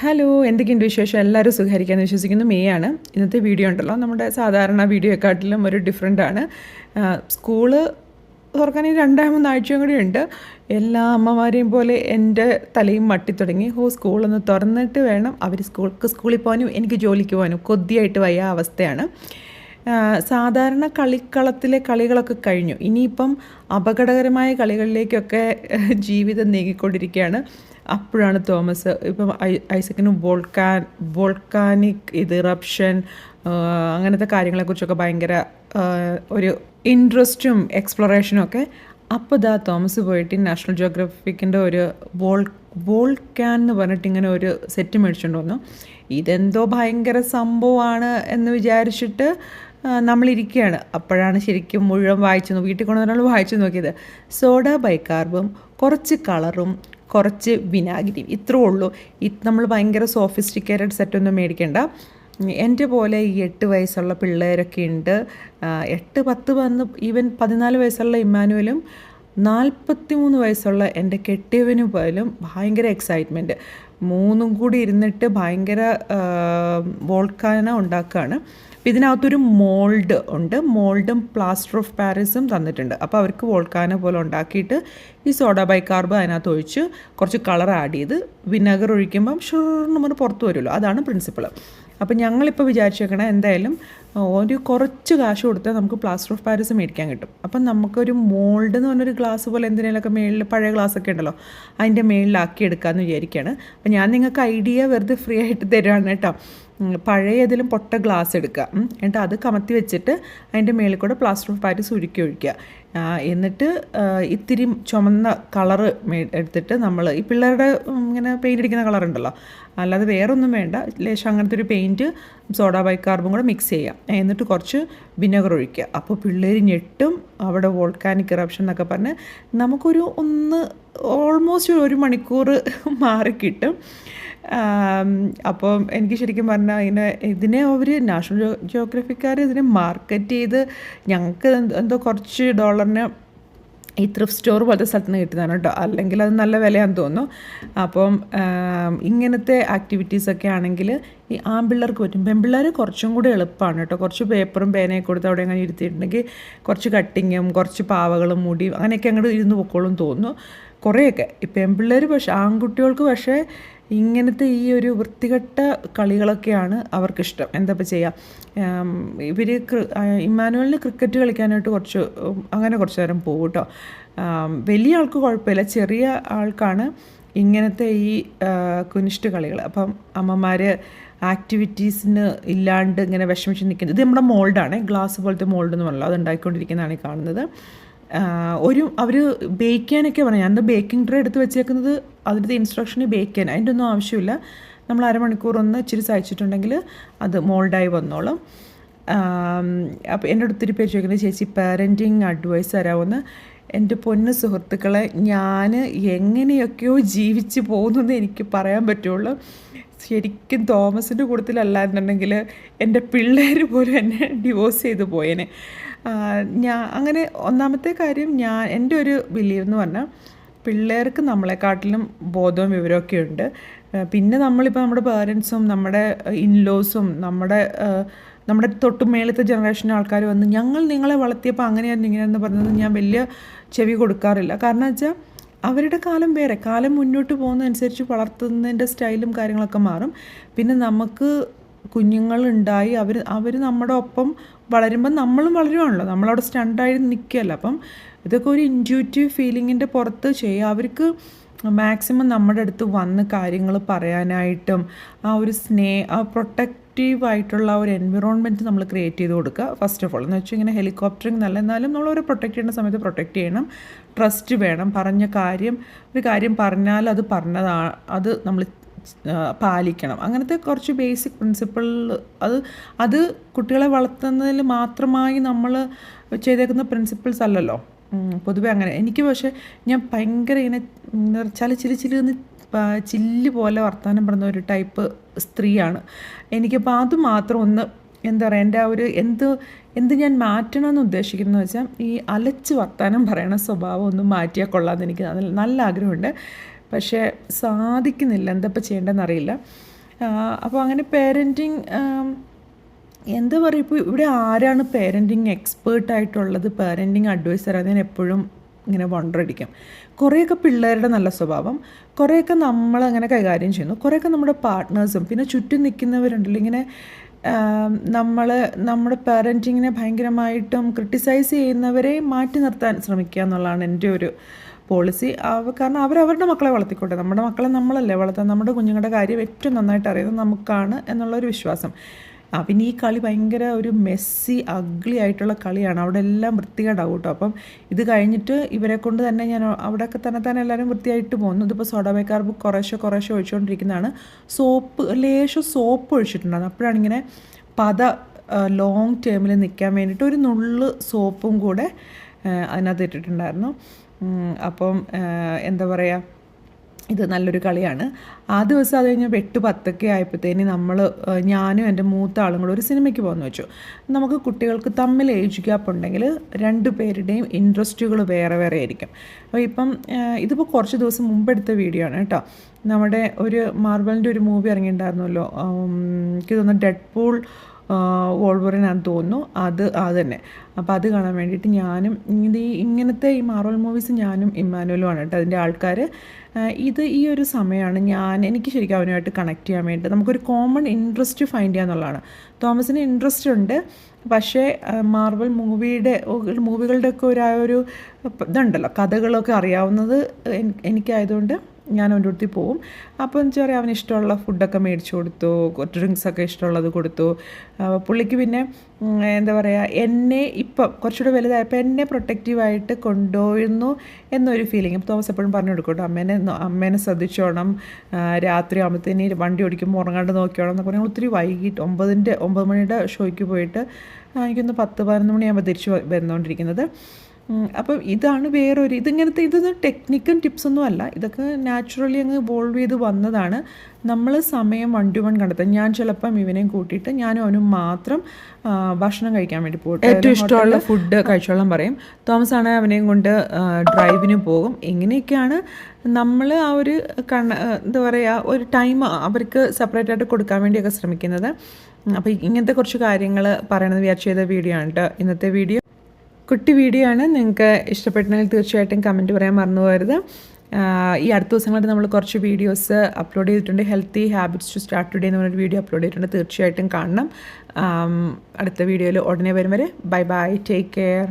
Hello എന്തൊക്കെയുണ്ട് വിശേഷം? എല്ലാവരും സുഖമായിരിക്കാമെന്ന് വിശ്വസിക്കുന്നു. മേ ആണ്. ഇന്നത്തെ വീഡിയോ ഉണ്ടല്ലോ. നമ്മുടെ സാധാരണ വീഡിയോയെക്കാട്ടിലും ഒരു ഡിഫറെന്റ് ആണ്. സ്കൂൾ തുറക്കാൻ ഈ മൂന്നാഴ്ചയും കൂടി ഉണ്ട്. എല്ലാ അമ്മമാരെയും പോലെ എന്റെ തലയും മട്ടി തുടങ്ങി ഹോ സ്കൂളൊന്ന് തുറന്നിട്ട് വേണം. അവർ സ്കൂൾക്ക് സ്കൂളിൽ പോകാനും എനിക്ക് ജോലിക്ക് പോകാനും. കൊതിയായിട്ട് വയ്യ അവസ്ഥയാണ്. സാധാരണ കളിക്കളത്തിലെ കളികളൊക്കെ കഴിഞ്ഞു. ഇനിയിപ്പം അപകടകരമായ കളികളിലേക്കൊക്കെ ജീവിതം നീങ്ങിക്കൊണ്ടിരിക്കുകയാണ്. അപ്പോഴാണ് തോമസ് ഇപ്പം ഐസക്കിന് വോൾക്കാൻ വോൾക്കാനിക് ഇത് ഇറപ്ഷൻ അങ്ങനത്തെ കാര്യങ്ങളെക്കുറിച്ചൊക്കെ ഭയങ്കര ഒരു ഇൻട്രസ്റ്റും എക്സ്പ്ലോറേഷനും ഒക്കെ. അപ്പോൾ ദാ തോമസ് പോയിട്ട് നാഷണൽ ജിയോഗ്രഫിക്കിന്റെ ഒരു വോൾ വോൾക്കാൻ എന്ന് പറഞ്ഞിട്ട് ഇങ്ങനെ ഒരു സെറ്റ് മേടിച്ചുകൊണ്ട് വന്നു. ഇതെന്തോ ഭയങ്കര സംഭവമാണ് എന്ന് വിചാരിച്ചിട്ട് നമ്മളിരിക്കുകയാണ്. അപ്പോഴാണ് ശരിക്കും മുഴുവൻ വായിച്ചു വീട്ടിൽ കൊണ്ടുവന്നാൽ വായിച്ചു നോക്കിയത്. സോഡ ബൈക്കാർബും കുറച്ച് കളറും കുറച്ച് വിനാഗിരി. ഇത്രേ ഉള്ളൂ. ഇത് നമ്മൾ ഭയങ്കര സോഫിസ്റ്റിക്കേറ്റഡ് സെറ്റൊന്നും മേടിക്കേണ്ട. എന്റെ പോലെ ഈ എട്ട് വയസ്സുള്ള പിള്ളേരൊക്കെ ഉണ്ട്. എട്ട് പത്ത് വന്ന് ഈവൻ പതിനാല് വയസ്സുള്ള ഇമ്മാനുവലും നാൽപ്പത്തി മൂന്ന് വയസ്സുള്ള എന്റെ കെട്ടിയവന് പോലും ഭയങ്കര എക്സൈറ്റ്മെന്റ് മൂന്നും കൂടി ഇരുന്നിട്ട് ഭയങ്കര വോൾക്കാന ഉണ്ടാക്കുകയാണ് അപ്പോൾ ഇതിനകത്തൊരു മോൾഡ് ഉണ്ട്. മോൾഡും പ്ലാസ്റ്റർ ഓഫ് പാരീസും തന്നിട്ടുണ്ട്. അപ്പോൾ അവർക്ക് വോൾക്കാന പോലെ ഉണ്ടാക്കിയിട്ട് ഈ സോഡ ബൈക്കാർബ് അതിനകത്ത് ഒഴിച്ച് കുറച്ച് കളർ ആഡ് ചെയ്ത് വിനാഗർ ഒഴിക്കുമ്പം പറഞ്ഞ് പുറത്ത് വരുമല്ലോ. അതാണ് പ്രിൻസിപ്പിൾ അപ്പോൾ ഞങ്ങളിപ്പോൾ വിചാരിച്ചേക്കണേ എന്തായാലും ഒരു കുറച്ച് കാശ് കൊടുത്താൽ നമുക്ക് പ്ലാസ്റ്റർ ഓഫ് പാരീസ് മേടിക്കാൻ കിട്ടും. അപ്പം നമുക്കൊരു മോൾഡ് എന്ന് പറഞ്ഞൊരു ഗ്ലാസ് പോലെ എന്തിനേലൊക്കെ മേളിൽ പഴയ ഗ്ലാസ്സൊക്കെ ഉണ്ടല്ലോ അതിന്റെ മേളിലാക്കി എടുക്കാമെന്ന് വിചാരിക്കുകയാണ്. അപ്പം ഞാൻ നിങ്ങൾക്ക് ഐഡിയ വെറുതെ ഫ്രീ ആയിട്ട് തരുവാണ് കേട്ടോ. ഉം, പഴയ ഏതെങ്കിലും പൊട്ട ഗ്ലാസ് എടുക്കുക. എന്നിട്ട് അത് കമത്തി വെച്ചിട്ട് അതിന്റെ മേളിൽ കൂടെ പ്ലാസ്റ്റർ ഓഫ് പാരീസ് ഉരുക്കി ഒഴിക്കുക. എന്നിട്ട് ഇത്തിരി ചുമന്ന കളറ് എടുത്തിട്ട് നമ്മൾ ഈ പിള്ളേരുടെ ഇങ്ങനെ പെയിന്റ് അടിക്കുന്ന കളർ ഉണ്ടല്ലോ അല്ലാതെ വേറൊന്നും വേണ്ട. ലേശം അങ്ങനത്തെ ഒരു പെയിന്റ് സോഡ ബൈക്കാർബും കൂടെ മിക്സ് ചെയ്യാം എന്നിട്ട് കുറച്ച് വിനഗർ ഒഴിക്കുക. അപ്പോൾ പിള്ളേർ ഞെട്ടും അവിടെ വോൾക്കാനിക് ഇറപ്ഷൻ എന്നൊക്കെ പറഞ്ഞ് നമുക്കൊരു ഒന്ന് ഓൾമോസ്റ്റ് ഒരു മണിക്കൂർ മാറി കിട്ടും. ആം, അപ്പം എനിക്ക് ശരിക്കും പറഞ്ഞാൽ ഇതിനെ ഇതിനെ അവർ നാഷണൽ ജോ ജോഗ്രഫിക്കാർ ഇതിനെ മാർക്കറ്റ് ചെയ്ത് ഞങ്ങൾക്ക് എന്തോ കുറച്ച് ഡോളറിന് ഈ ത്രിഫ്റ്റ് സ്റ്റോർ പോലത്തെ സ്ഥലത്ത് നിന്ന് കിട്ടുന്നതാണ് കേട്ടോ. അല്ലെങ്കിൽ അത് നല്ല വിലയാന്ന് തോന്നുന്നു. അപ്പം ഇങ്ങനത്തെ ആക്ടിവിറ്റീസൊക്കെ ആണെങ്കിൽ ഈ ആൺപിള്ളേർക്ക് പറ്റും. പെൺപിള്ളേർ കുറച്ചും കൂടി എളുപ്പമാണ് കേട്ടോ. കുറച്ച് പേപ്പറും പേനയൊക്കെ കൊടുത്ത് അവിടെ അങ്ങനെ ഇരുത്തിയിട്ടുണ്ടെങ്കിൽ കുറച്ച് കട്ടിങ്ങും കുറച്ച് പാവകളും മുടിയും അങ്ങനെയൊക്കെ അങ്ങോട്ട് ഇരുന്ന് പൊക്കോളും തോന്നുന്നു. കുറേയൊക്കെ. ഈ പെൺപിള്ളേർ പക്ഷേ ആൺകുട്ടികൾക്ക് പക്ഷേ ഇങ്ങനത്തെ ഈ ഒരു വൃത്തികെട്ട കളികളൊക്കെയാണ് അവർക്കിഷ്ടം. എന്താ ഇപ്പോൾ ചെയ്യുക ഇവർ ഇമ്മാനുവലിന് ക്രിക്കറ്റ് കളിക്കാനായിട്ട് കുറച്ച് അങ്ങനെ കുറച്ച് നേരം പോകും കേട്ടോ. വലിയ ആൾക്ക് കുഴപ്പമില്ല. ചെറിയ ആൾക്കാണ് ഇങ്ങനത്തെ ഈ കുനിഷ്ട് കളികൾ. അപ്പം അമ്മമാർ ആക്ടിവിറ്റീസിന് ഇല്ലാണ്ട് ഇങ്ങനെ വിഷമിച്ച് നിൽക്കുന്നത്. ഇത് നമ്മുടെ മോൾഡാണ്. ഗ്ലാസ് പോലത്തെ മോൾഡ് എന്ന് പറഞ്ഞല്ലോ. അത് ഉണ്ടാക്കിക്കൊണ്ടിരിക്കുന്നതാണ് ഈ കാണുന്നത്. ഒരു അവർ ബേക്ക് ചെയ്യാനൊക്കെ പറഞ്ഞു. ഞാൻ ബേക്കിംഗ് ട്രേ എടുത്ത് വെച്ചേക്കുന്നത് അതിന്റെ ഇൻസ്ട്രക്ഷന് ബേക്ക് ചെയ്യാൻ. അതിന്റെ ഒന്നും ആവശ്യമില്ല. നമ്മൾ അരമണിക്കൂർ ഒന്ന് ഇച്ചിരി സഹിച്ചിട്ടുണ്ടെങ്കിൽ അത് മോൾഡായി വന്നോളും. അപ്പോൾ എന്റെ അടുത്തൊരു പേര് ചോദിക്കുന്നത് ചേച്ചി പാരന്റിങ് അഡ്വൈസ് തരാമെന്ന് എന്റെ പൊന്ന് സുഹൃത്തുക്കളെ ഞാൻ എങ്ങനെയൊക്കെയോ ജീവിച്ച് പോകുന്നെന്ന് എനിക്ക് പറയാൻ പറ്റുള്ളൂ. ശരിക്കും തോമസിന്റെ കൂട്ടത്തിലല്ലായിരുന്നുണ്ടെങ്കിൽ എന്റെ പിള്ളേർ പോലും എന്നെ ഡിവോഴ്സ് ചെയ്തു പോയേനെ. ഞാൻ അങ്ങനെ ഒന്നാമത്തെ കാര്യം ഞാൻ എന്റെ ഒരു ബിലീവ് എന്ന് പറഞ്ഞാൽ പിള്ളേർക്ക് നമ്മളെക്കാട്ടിലും ബോധവും വിവരമൊക്കെ ഉണ്ട്. പിന്നെ നമ്മളിപ്പോൾ നമ്മുടെ പേരൻസും നമ്മുടെ ഇൻലോസും നമ്മുടെ നമ്മുടെ തൊട്ട് മേളത്തെ ജനറേഷൻ ആൾക്കാർ വന്ന് ഞങ്ങൾ നിങ്ങളെ വളർത്തിയപ്പോൾ അങ്ങനെയായിരുന്നു ഇങ്ങനെയെന്ന് പറഞ്ഞത് ഞാൻ വലിയ ചെവി കൊടുക്കാറില്ല. കാരണം വെച്ചാൽ അവരുടെ കാലം വേറെ. കാലം മുന്നോട്ട് പോകുന്നതനുസരിച്ച് വളർത്തുന്നതിന്റെ സ്റ്റൈലും കാര്യങ്ങളൊക്കെ മാറും. പിന്നെ നമുക്ക് കുഞ്ഞുങ്ങളുണ്ടായി അവർ അവർ നമ്മുടെ ഒപ്പം വളരുമ്പോൾ നമ്മളും വളരുവാണല്ലോ. നമ്മളവിടെ സ്റ്റണ്ടായി നിൽക്കുകയല്ല അപ്പം ഇതൊക്കെ ഒരു ഇന്റ്യൂറ്റീവ് ഫീലിങ്ങിന്റെ പുറത്ത് ചെയ്യുക അവർക്ക് മാക്സിമം നമ്മുടെ അടുത്ത് വന്ന് കാര്യങ്ങൾ പറയാനായിട്ടും ആ ഒരു സ്നേ ആ പ്രൊട്ടക്റ്റീവ് ആയിട്ടുള്ള ഒരു എൻവിറോൺമെന്റ് നമ്മൾ ക്രിയേറ്റ് ചെയ്ത് കൊടുക്കുക. ഫസ്റ്റ് ഓഫ് ഓൾ എന്ന് വെച്ചാൽ ഇങ്ങനെ ഹെലികോപ്റ്ററിങ് നല്ല എന്നാലും നമ്മൾ ഒരു പ്രൊട്ടക്റ്റ് ചെയ്യുന്ന സമയത്ത് പ്രൊട്ടക്റ്റ് ചെയ്യണം. ട്രസ്റ്റ് വേണം. പറഞ്ഞ കാര്യം ഒരു കാര്യം പറഞ്ഞാൽ അത് പറഞ്ഞതാണ് അത് നമ്മൾ പാലിക്കണം. അങ്ങനത്തെ കുറച്ച് ബേസിക് പ്രിൻസിപ്പിൾ അത് അത് കുട്ടികളെ വളർത്തുന്നതിൽ മാത്രമായി നമ്മൾ ചെയ്തേക്കുന്ന പ്രിൻസിപ്പിൾസ് അല്ലല്ലോ. പൊതുവേ അങ്ങനെ. എനിക്ക് പക്ഷേ ഞാൻ ഭയങ്കര ഇങ്ങനെ ചല ചിരി ചിരി എന്ന് ചില്ല് പോലെ വർത്തമാനം പറഞ്ഞ ഒരു ടൈപ്പ് സ്ത്രീയാണ്. എനിക്കപ്പോൾ അത് മാത്രം ഒന്ന് എന്താ പറയുക എന്റെ ആ ഒരു എന്ത് എന്ത് ഞാൻ മാറ്റണമെന്ന് ഉദ്ദേശിക്കുന്നത് വെച്ചാൽ ഈ അലച്ച് വർത്താനം പറയണ സ്വഭാവം ഒന്ന് മാറ്റിയാൽ കൊള്ളാമെന്ന് എനിക്ക് നല്ല ആഗ്രഹമുണ്ട്. പക്ഷേ സാധിക്കുന്നില്ല. എന്തപ്പോൾ ചെയ്യേണ്ടതെന്നറിയില്ല. അപ്പോൾ അങ്ങനെ പേരന്റിങ് എന്താ പറയുക ഇപ്പോൾ ഇവിടെ ആരാണ് പേരന്റിങ് എക്സ്പേർട്ടായിട്ടുള്ളത് പേരന്റിങ് അഡ്വൈസർ അത് ഞാൻ എപ്പോഴും ഇങ്ങനെ വണ്ടറടിക്കും കുറേയൊക്കെ പിള്ളേരുടെ നല്ല സ്വഭാവം. കുറേയൊക്കെ നമ്മളങ്ങനെ കൈകാര്യം ചെയ്യുന്നു. കുറേയൊക്കെ നമ്മുടെ പാർട്ട്നേഴ്സും പിന്നെ ചുറ്റും നിൽക്കുന്നവരുണ്ടല്ലോ. ഇങ്ങനെ നമ്മൾ നമ്മുടെ പാരന്റിങ്ങിനെ ഭയങ്കരമായിട്ടും ക്രിട്ടിസൈസ് ചെയ്യുന്നവരെ മാറ്റി നിർത്താൻ ശ്രമിക്കുക എന്നുള്ളതാണ് എന്റെ ഒരു പോളിസി കാരണം അവരവരുടെ മക്കളെ വളർത്തിക്കോട്ടെ. നമ്മുടെ മക്കളെ നമ്മളല്ലേ വളർത്താൻ നമ്മുടെ കുഞ്ഞുങ്ങളുടെ കാര്യം ഏറ്റവും നന്നായിട്ട് അറിയുന്നത് നമുക്കാണ് എന്നുള്ളൊരു വിശ്വാസം. ആ പിന്നെ ഈ കളി ഭയങ്കര ഒരു മെസ്സി അഗ്ലി ആയിട്ടുള്ള കളിയാണ്. അവിടെ എല്ലാം വൃത്തികേടാവും കേട്ടോ. അപ്പം ഇത് കഴിഞ്ഞിട്ട് ഇവരെ കൊണ്ട് തന്നെ ഞാൻ അവിടെയൊക്കെ തന്നെ തന്നെ എല്ലാവരും വൃത്തിയായിട്ട് പോകുന്നു. ഇതിപ്പോൾ സോഡ ബൈക്കാർബ് കുറേശ്ശെ കുറേശ്ശെ ഒഴിച്ചുകൊണ്ടിരിക്കുന്നതാണ് സോപ്പ് ലേശം സോപ്പ് ഒഴിച്ചിട്ടുണ്ടായിരുന്നു. അപ്പോഴാണ് ഇങ്ങനെ പത ലോങ് ടേമിൽ നിൽക്കാൻ വേണ്ടിയിട്ട് ഒരു നുള്ള് സോപ്പും കൂടെ അതിനകത്ത് ഇട്ടിട്ടുണ്ടായിരുന്നു. അപ്പം എന്താ പറയുക ഇത് നല്ലൊരു കളിയാണ്. ആ ദിവസം അത് കഴിഞ്ഞാൽ എട്ട് പത്തൊക്കെ ആയപ്പോഴത്തേന് നമ്മൾ ഞാനും എന്റെ മൂത്ത ആളും കൂടെ ഒരു സിനിമയ്ക്ക് പോകുന്നു വെച്ചു. നമുക്ക് കുട്ടികൾക്ക് തമ്മിൽ ഏജ് ഗ്യാപ്പ് ഉണ്ടെങ്കിൽ രണ്ട് പേരുടെയും ഇൻട്രസ്റ്റുകൾ വേറെ വേറെ ആയിരിക്കും. അപ്പോൾ ഇപ്പം ഇതിപ്പോൾ കുറച്ച് ദിവസം മുമ്പെടുത്ത വീഡിയോ ആണ് കേട്ടോ. നമ്മുടെ ഒരു മാർബലിന്റെ ഒരു മൂവി ഇറങ്ങിയിട്ടുണ്ടായിരുന്നല്ലോ എനിക്ക് തോന്നുന്നു ഡെഡ് പൂൾ വോൾവറിനാന്ന് തോന്നുന്നു. അത് അത് തന്നെ. അപ്പോൾ അത് കാണാൻ വേണ്ടിയിട്ട് ഞാനും ഇത് ഇങ്ങനത്തെ ഈ മാർവൽ മൂവീസ് ഞാനും ഇമ്മാനുവലും ആണ് കേട്ടോ അതിന്റെ ആൾക്കാർ ഇത് ഈ ഒരു സമയമാണ് ഞാൻ എനിക്ക് ശരിക്കും അവനുമായിട്ട് കണക്ട് ചെയ്യാൻ വേണ്ടി നമുക്കൊരു കോമൺ ഇൻട്രസ്റ്റ് ഫൈൻഡ് ചെയ്യുക എന്നുള്ളതാണ്. തോമസിന് ഇൻട്രസ്റ്റ് ഉണ്ട്. പക്ഷേ മാർവൽ മൂവിയുടെ മൂവികളുടെയൊക്കെ ഒരു ആ ഒരു ഇതുണ്ടല്ലോ കഥകളൊക്കെ അറിയാവുന്നത് എനിക്കായതുകൊണ്ട് ഞാൻ അവന്റെ അടുത്ത് പോവും. അപ്പോൾ എന്താ പറയുക അവന് ഇഷ്ടമുള്ള ഫുഡൊക്കെ മേടിച്ചു കൊടുത്തു ഡ്രിങ്ക്സൊക്കെ ഇഷ്ടമുള്ളത് കൊടുത്തു. പുള്ളിക്ക് പിന്നെ എന്താ പറയുക എന്നെ ഇപ്പം കുറച്ചുകൂടെ വലുതായപ്പോൾ എന്നെ പ്രൊട്ടക്റ്റീവായിട്ട് കൊണ്ടുപോയിരുന്നു എന്നൊരു ഫീലിംഗ് തോമസ് എപ്പോഴും പറഞ്ഞു കൊടുക്കട്ടോ അമ്മേനെ അമ്മേനെ ശ്രദ്ധിച്ചോണം. രാത്രി ആകുമ്പോഴത്തേന് വണ്ടി ഓടിക്കുമ്പോൾ ഉറങ്ങാണ്ട് നോക്കിയോണം എന്നൊക്കെ പറഞ്ഞാൽ ഒത്തിരി വൈകിട്ട് ഒമ്പതിന്റെ ഒമ്പത് മണിയുടെ ഷോയ്ക്ക് പോയിട്ട് എനിക്കൊന്ന് പത്ത് പതിനൊന്ന് മണിയാകുമ്പോൾ തിരിച്ച് വന്നുകൊണ്ടിരിക്കുന്നത് അപ്പം ഇതാണ് വേറൊരു ഇതിങ്ങനത്തെ ഇതൊന്നും ടെക്നിക്കും ടിപ്സൊന്നും അല്ല. ഇതൊക്കെ നാച്ചുറലി അങ്ങ് ഇവോൾവ് ചെയ്ത് വന്നതാണ്. നമ്മൾ സമയം വൺ ടു വൺ കണ്ടെത്താം ഞാൻ ചിലപ്പം ഇവനെയും കൂട്ടിയിട്ട് ഞാനും അവനും മാത്രം ഭക്ഷണം കഴിക്കാൻ വേണ്ടി പോകും ഏറ്റവും ഇഷ്ടമുള്ള ഫുഡ് കഴിച്ചോളാൻ പറയും. തോമസ് ആണ് അവനെയും കൊണ്ട് ഡ്രൈവിന് പോകും. ഇങ്ങനെയൊക്കെയാണ് നമ്മൾ ആ ഒരു കണ്ണ എന്താ പറയുക ഒരു ടൈം അവർക്ക് സെപ്പറേറ്റ് ആയിട്ട് കൊടുക്കാൻ വേണ്ടിയൊക്കെ ശ്രമിക്കുന്നത്. അപ്പോൾ ഇങ്ങനത്തെ കുറച്ച് കാര്യങ്ങൾ പറയണമെന്ന് വിചാരിച്ച ചെയ്ത വീഡിയോ ആണ് കേട്ടോ ഇന്നത്തെ വീഡിയോ കുട്ടി വീഡിയോ ആണ്. നിങ്ങൾക്ക് ഇഷ്ടപ്പെട്ടെങ്കിൽ തീർച്ചയായിട്ടും കമന്റ് പറയാൻ മറന്നു പോകരുത്. ഈ അടുത്ത ദിവസങ്ങളിൽ നമ്മൾ കുറച്ച് വീഡിയോസ് അപ്ലോഡ് ചെയ്തിട്ടുണ്ട്. Healthy habits to start today എന്ന് പറഞ്ഞൊരു വീഡിയോ അപ്ലോഡ് ചെയ്തിട്ടുണ്ട്. തീർച്ചയായിട്ടും കാണണം. അടുത്ത വീഡിയോയിൽ ഉടനെ വരും വരെ. Bye bye take care